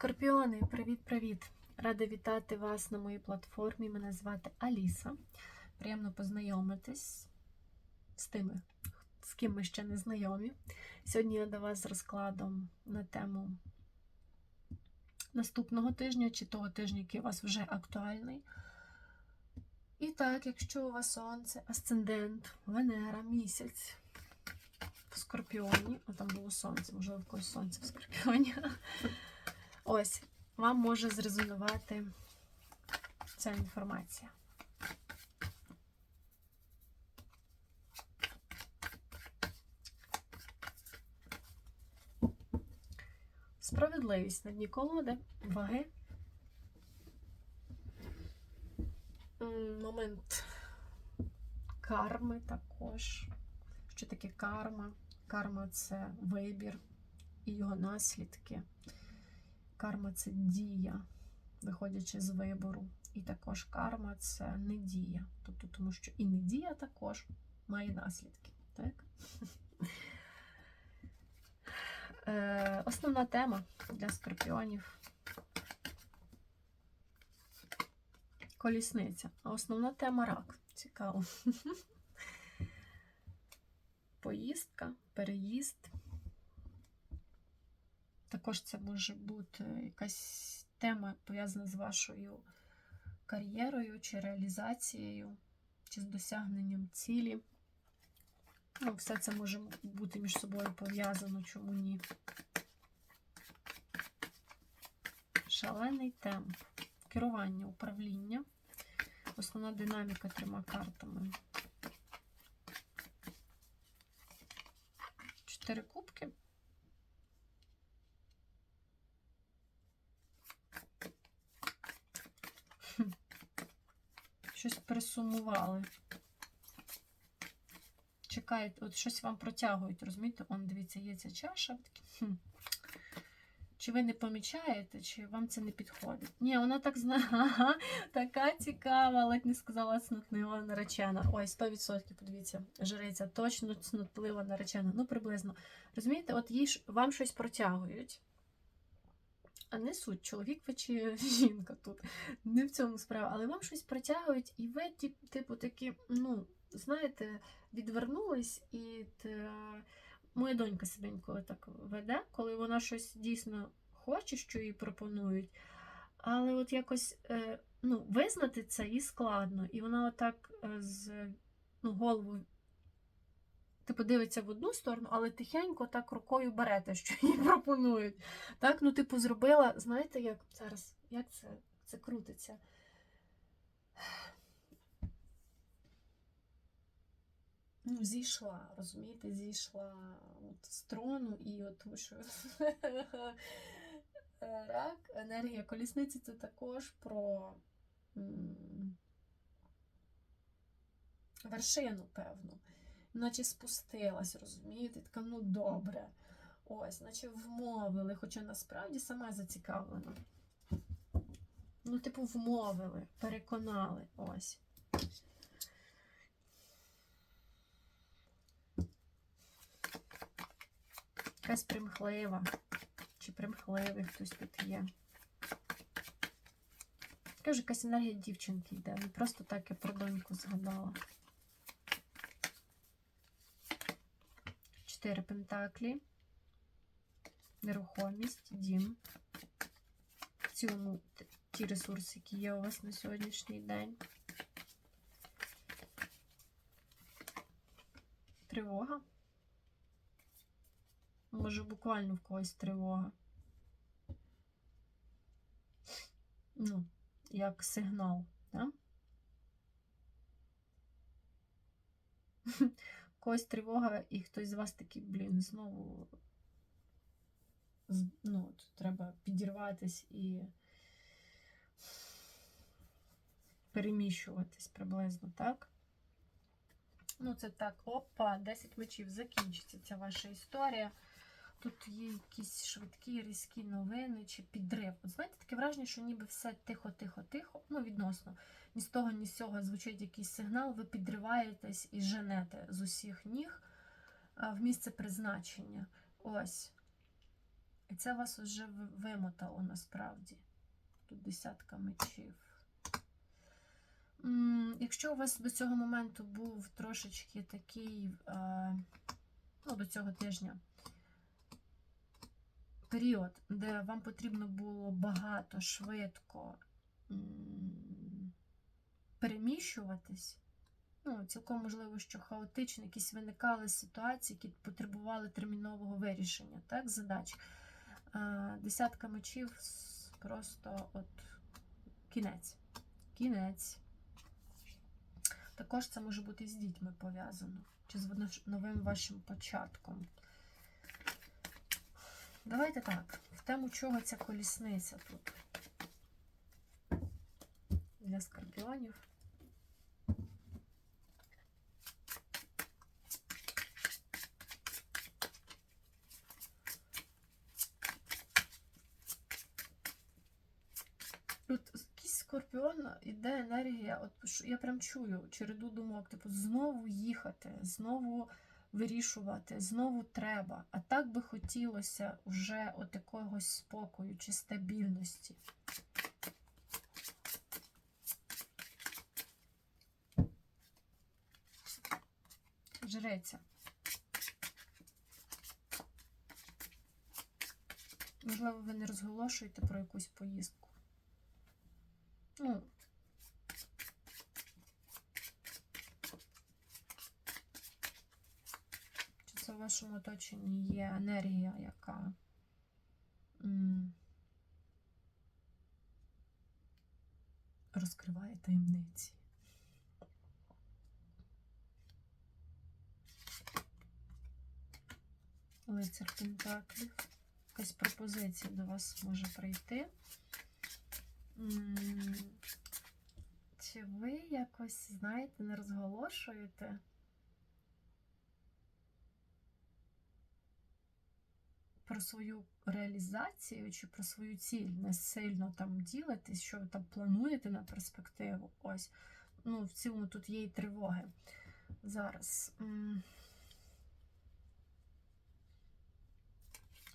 Скорпіони, привіт-привіт! Рада вітати вас на моїй платформі. Мене звати Аліса. Приємно познайомитись з тими, з ким ми ще не знайомі. Сьогодні я до вас з розкладом на тему наступного тижня чи того тижня, який у вас вже актуальний. І так, якщо у вас сонце, асцендент, Венера, місяць в Скорпіоні, а там було сонце, можливо, в когось сонце в Скорпіоні. Ось, вам може зрезонувати ця інформація. Справедливість на дні колоди, ваги. Момент карми також. Що таке карма? Карма це вибір і його наслідки. Карма це дія, виходячи з вибору. І також карма це не дія. Тобто, тому що і не дія також має наслідки. Так? Е, основна тема для скорпіонів колісниця. А основна тема рак. Цікаво. Поїздка, переїзд. Також це може бути якась тема пов'язана з вашою кар'єрою, чи реалізацією, чи з досягненням цілі. Ну, все це може бути між собою пов'язано, чому ні. Шалений темп. Керування, управління. Основна динаміка трьома картами. Чотири кубки. Хм. Щось присумували. Чекають, от щось вам протягують, розумієте? Он, дивіться, є ця чаша. Хм. Чи ви не помічаєте, чи вам це не підходить? Ні, вона так знає, ага, така цікава, ледь не сказала цнотлива наречена. Ой, 100%, подивіться, жриця, точно цнотлива наречена. Ну, приблизно. Розумієте, от їй вам щось протягують. А не суть, чоловік ви чи жінка тут. Не в цьому справа, але вам щось протягують, і ви, типу, такі, ну, знаєте, відвернулись, і те... моя донька себе інколи так веде, коли вона щось дійсно хоче, що їй пропонують. Але от якось е, ну, визнати це їй складно. І вона отак е, з ну, голову типу, дивиться в одну сторону, але тихенько так рукою бере те, що їй пропонують. Так, ну, типу, зробила, знаєте, як зараз, як це, це крутиться? Ну, зійшла, розумієте, зійшла от з трону, і от що рак, енергія колісниці це також про вершину, певну. Наче спустилась, розумієте? Така, ну добре. Ось, наче вмовили, хоча насправді сама зацікавлена. Ну, типу, вмовили, переконали. Ось. Якась примхлива. Чи примхливий хтось тут є. Кажу, якась енергія дівчинки йде. Не просто так я про доньку згадала. Чотири пентаклі. Нерухомість, дім. В ті ресурси, які є у вас на сьогоднішній день. Тривога. Може, буквально в когось тривога. Ну, як сигнал, да? Когось тривога, і хтось з вас такий, блін, знову ну, от треба підірватись і переміщуватись приблизно, так? Ну, це так, опа, 10 мечів закінчиться ця ваша історія. Тут є якісь швидкі, різкі новини чи підрив. От знаєте, таке враження, що ніби все тихо-тихо-тихо, ну, відносно. Ні з того, ні з цього звучить якийсь сигнал, ви підриваєтесь і женете з усіх ніг в місце призначення. Ось. І це вас вже вимотало насправді. Тут десятка мечів. Якщо у вас до цього моменту був трошечки такий, ну, до цього тижня, період, де вам потрібно було багато, швидко переміщуватись, ну, цілком можливо, що хаотично якісь виникали ситуації, які потребували термінового вирішення, так, задач. Десятка мечів просто от кінець. Кінець. Також це може бути з дітьми пов'язано, чи з новим вашим початком. Давайте так. В тему чого ця колісниця тут? Для скорпіонів. Тут якийсь скорпіон іде енергія. От я прям чую череду думок, типу, знову їхати, знову вирішувати, знову треба. А так би хотілося вже от якогось спокою чи стабільності. Жреця. Можливо, ви не розголошуєте про якусь поїздку. Ну, чи це в вашому оточенні є енергія, яка розкриває таємниці? Лицар Пентаклів. Якась пропозиція до вас може прийти. Чи ви якось, знаєте, не розголошуєте? Про свою реалізацію чи про свою ціль, не сильно там ділитесь, що ви там плануєте на перспективу. Ось. Ну, в цілому тут є і тривоги. Зараз.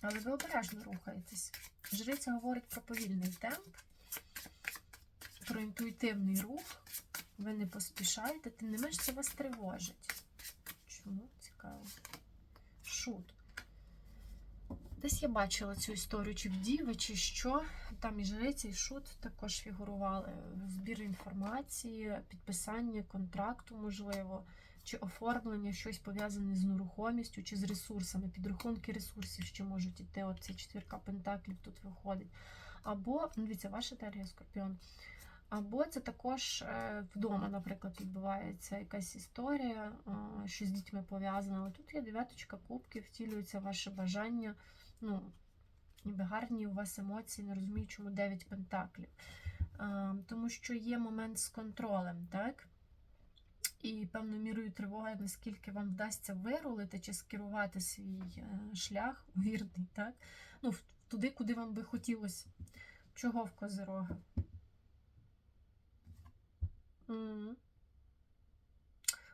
Але ви обережно рухаєтесь. Жриця говорить про повільний темп, про інтуїтивний рух. Ви не поспішаєте, тим не менш це вас тривожить. Чому? Цікаво. Шут. Десь я бачила цю історію, чи в Діви, чи що. Там і жриця, і шут також фігурували. Збір інформації, підписання контракту, можливо, чи оформлення, щось пов'язане з нерухомістю, чи з ресурсами, підрахунки ресурсів, що можуть іти. От ця четвірка пентаклів тут виходить. Або, ну, дивіться, ваша терія Скорпіон. Або це також е, вдома, наприклад, відбувається якась історія, що з дітьми пов'язана. Тут є дев'яточка кубків, втілюється ваше бажання. Ну, ніби гарні у вас емоції, не розумію, чому 9 пентаклів. Е, Тому що є момент з контролем, так? І певною мірою тривога, наскільки вам вдасться вирулити чи скерувати свій е, шлях вірний, так? Ну, туди, куди вам би хотілося. Чого в Козирога?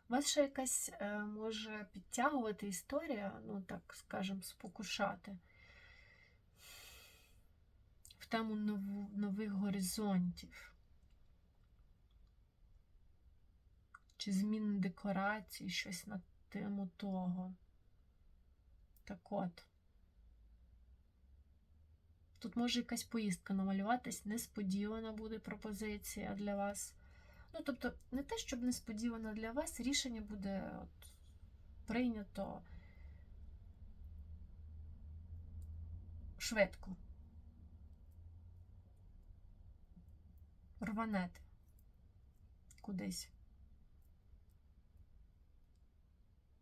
У вас ще якась е, може підтягувати історія, ну так скажемо, спокушати тему нових горизонтів. Чи зміни декорацій, щось на тему того. Так от. Тут може якась поїздка намалюватись, несподівана буде пропозиція для вас. Ну, тобто, не те, щоб несподівано для вас, рішення буде от, прийнято швидко. Рванете кудись.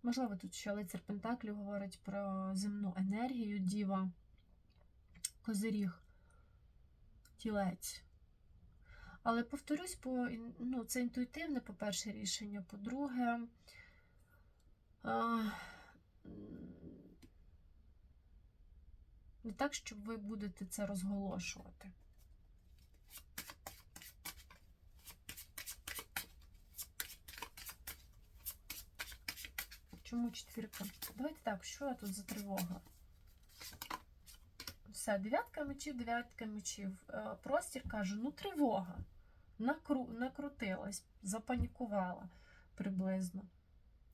Можливо, тут ще лицар Пентаклів говорить про земну енергію, діва, козиріг, тілець. Але повторюсь, по, ну, це інтуїтивне, по-перше, рішення. По-друге, не так, щоб ви будете це розголошувати. Чому четвірка? Давайте так, що тут за тривога? все, дев'ятка мечів, дев'ятка мечів. Е, Простір каже, ну тривога. Накру... Накрутилась, запанікувала приблизно.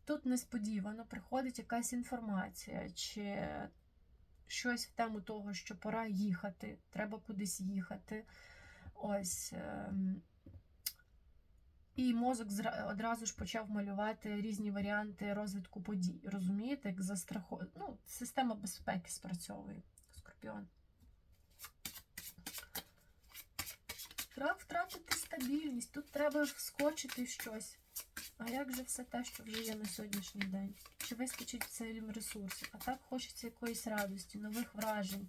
Тут несподівано приходить якась інформація, чи щось в тему того, що пора їхати, треба кудись їхати. Ось. І мозок одразу ж почав малювати різні варіанти розвитку подій. Розумієте, як застрахо... ну, система безпеки спрацьовує. Скорпіон. Страх втратити стабільність. Тут треба вскочити в щось. А як же все те, що вже є на сьогоднішній день? Чи вистачить цим ресурсів? А так хочеться якоїсь радості, нових вражень.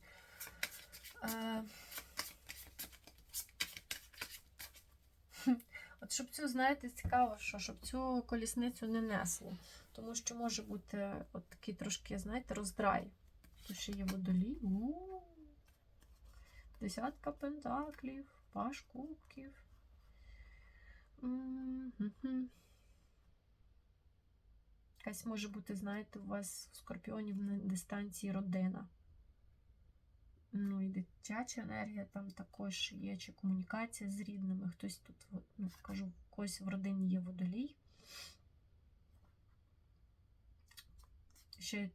Е... хм, От щоб цю, знаєте, цікаво, що щоб цю колісницю не несло. Тому що може бути от такий трошки, знаєте, роздрай. Тут ще є водолій. У-у-у. Десятка пентаклів, паш кубків. Якась може бути, знаєте, у вас в скорпіонів на дистанції родина. Ну і дитяча енергія там також є, чи комунікація з рідними. Хтось тут, ну, кажу, когось в родині є водолій. Ще е,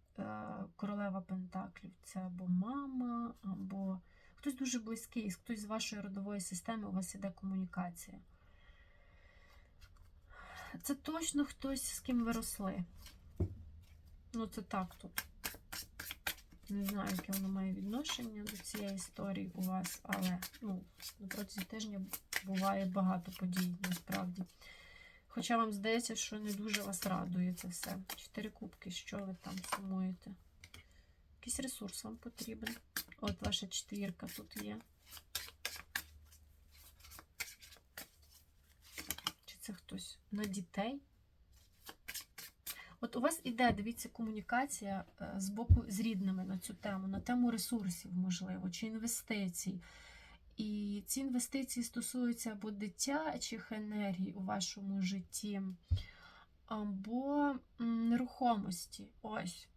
королева Пентаклів це або мама, або хтось дуже близький, хтось з вашої родової системи у вас іде комунікація. Це точно хтось, з ким ви росли. Ну, це так тут. Не знаю, яке воно має відношення до цієї історії у вас, але ну, протязі тижня буває багато подій, насправді. Хоча вам здається, що не дуже вас радує це все. Чотири кубки, що ви там сумуєте? Якийсь ресурс вам потрібен. От ваша четвірка тут є. Чи це хтось на дітей? От у вас іде, дивіться, комунікація е, з боку з рідними на цю тему, на тему ресурсів, можливо, чи інвестицій. І ці інвестиції стосуються або дитячих енергій у вашому житті, або нерухомості. Ось.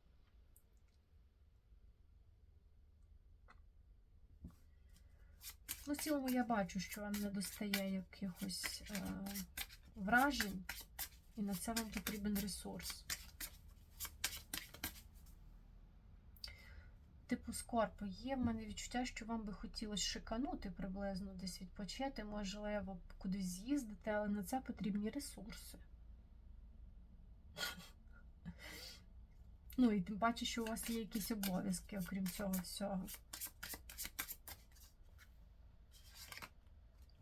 Ну, в цілому я бачу, що вам не достає якихось е, вражень, і на це вам потрібен ресурс. Типу Скорпо, є в мене відчуття, що вам би хотілося шиканути приблизно, десь відпочити, можливо, кудись з'їздити, але на це потрібні ресурси. Ну і тим паче, що у вас є якісь обов'язки, окрім цього всього.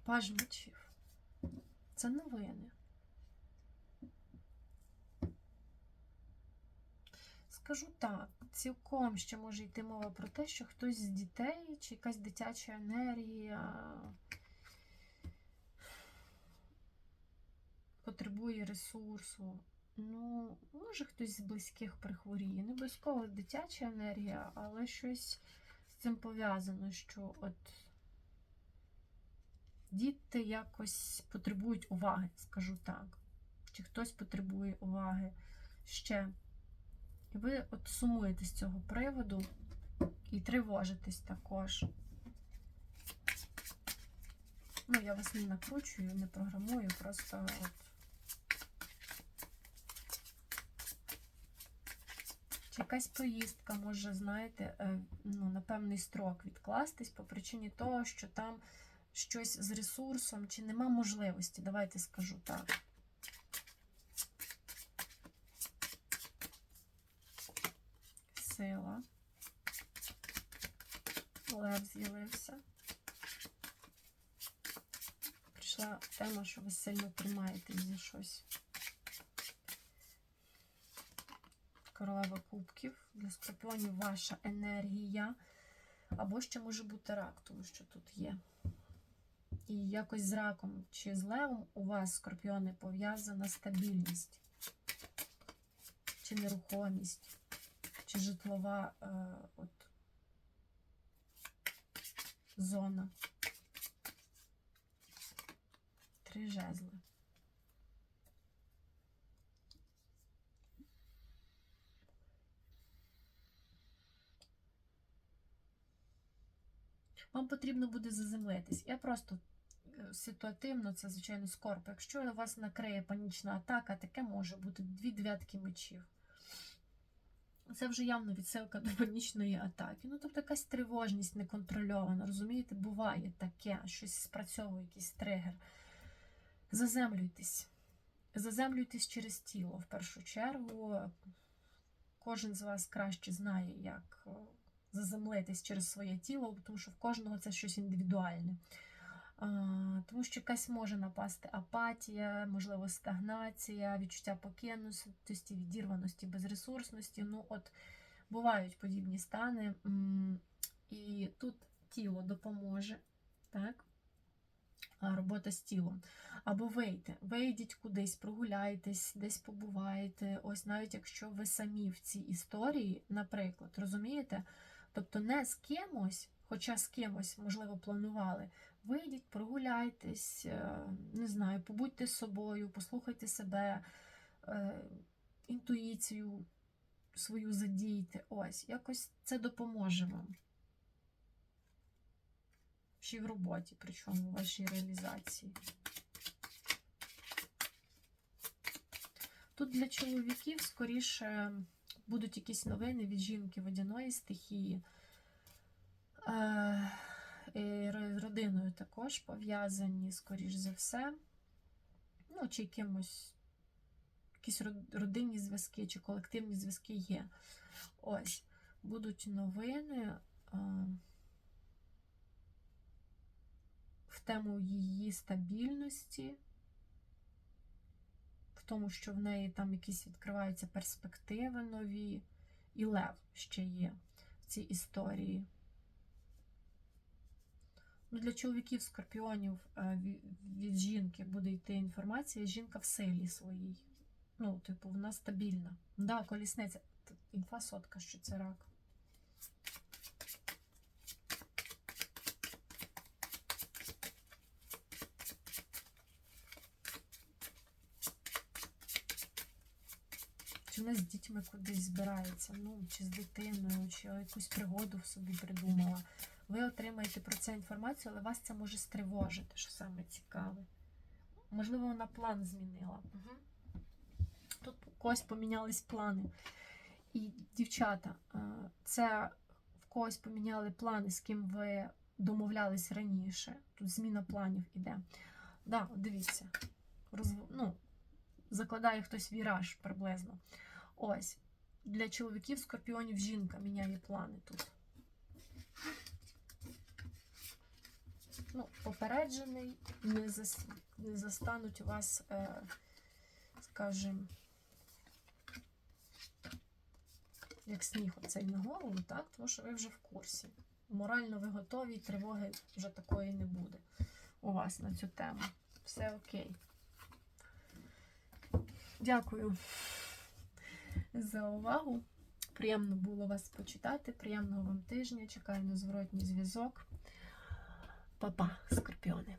Паж мечів. Це новини. Скажу так, цілком ще може йти мова про те, що хтось з дітей чи якась дитяча енергія потребує ресурсу. Ну, може хтось з близьких прихворіє. Не обов'язково дитяча енергія, але щось з цим пов'язано, що от діти якось потребують уваги, скажу так. Чи хтось потребує уваги ще. І ви от сумуєте з цього приводу і тривожитесь також. Ну, я вас не накручую, не програмую, просто от. Чи якась поїздка може, знаєте, е, ну, на певний строк відкластись по причині того, що там щось з ресурсом, чи нема можливості, давайте скажу так. Сила. Лев з'явився. Прийшла тема, що ви сильно тримаєтесь за щось. Королева кубків. Для скорпіонів ваша енергія. Або ще може бути рак, тому що тут є. І якось з раком чи з левом у вас, скорпіони, пов'язана стабільність, чи нерухомість, чи житлова е, от, зона. Три жезли. Вам потрібно буде заземлитись. Я просто е, ситуативно, це, звичайно, скорб. Якщо вас накриє панічна атака, таке може бути дві дев'ятки мечів. Це вже явно відсилка до панічної атаки. Ну, тобто якась тривожність неконтрольована. Розумієте, буває таке, щось спрацьовує, якийсь тригер. Заземлюйтесь. Заземлюйтесь через тіло в першу чергу. Кожен з вас краще знає, як е, заземлитись через своє тіло, тому що в кожного це щось індивідуальне. Тому що якась може напасти апатія, можливо, стагнація, відчуття покинутості, відірваності, безресурсності. Ну, от бувають подібні стани. І тут тіло допоможе, так? Робота з тілом. Або вийти, вийдіть кудись, прогуляйтесь, десь побуваєте. Ось навіть якщо ви самі в цій історії, наприклад, розумієте? Тобто не з кимось, хоча з кимось, можливо, планували. Вийдіть, прогуляйтесь, е, не знаю, побудьте з собою, послухайте себе, е, інтуїцію свою задійте. Ось, якось це допоможе вам. Ще й в роботі, причому в вашій реалізації. Тут для чоловіків скоріше будуть якісь новини від жінки водяної стихії. Е, і родиною також пов'язані, скоріш за все. Ну, чи якимось якісь родинні зв'язки, чи колективні зв'язки є. Ось, будуть новини. в тему її стабільності, в тому, що в неї там якісь відкриваються перспективи нові, і лев ще є в цій історії. Ну, для чоловіків скорпіонів е, від жінки буде йти інформація, жінка в силі своїй. Ну, типу, вона стабільна. Да, колісниця. Інфа сотка, що це рак. Чи вона з дітьми кудись збирається, ну, чи з дитиною, чи якусь пригоду в собі придумала. Ви отримаєте про це інформацію, але вас це може стривожити, що саме цікаве. Можливо, вона план змінила. Угу. Тут у когось помінялись плани. І, дівчата, е, це в когось поміняли плани, з ким ви домовлялись раніше. Тут зміна планів іде. Да, дивіться. Розв... Ну, закладає хтось віраж приблизно. Ось. Для чоловіків скорпіонів жінка міняє плани тут. Ну, попереджений, не, зас... не застануть вас, е, скажімо, як сніг оцей на голову, так? Тому що ви вже в курсі. Морально ви готові, тривоги вже такої не буде у вас на цю тему. Все окей. Дякую за увагу. Приємно було вас почитати. Приємного вам тижня. Чекаю на зворотній зв'язок. Па-па, скорпіони.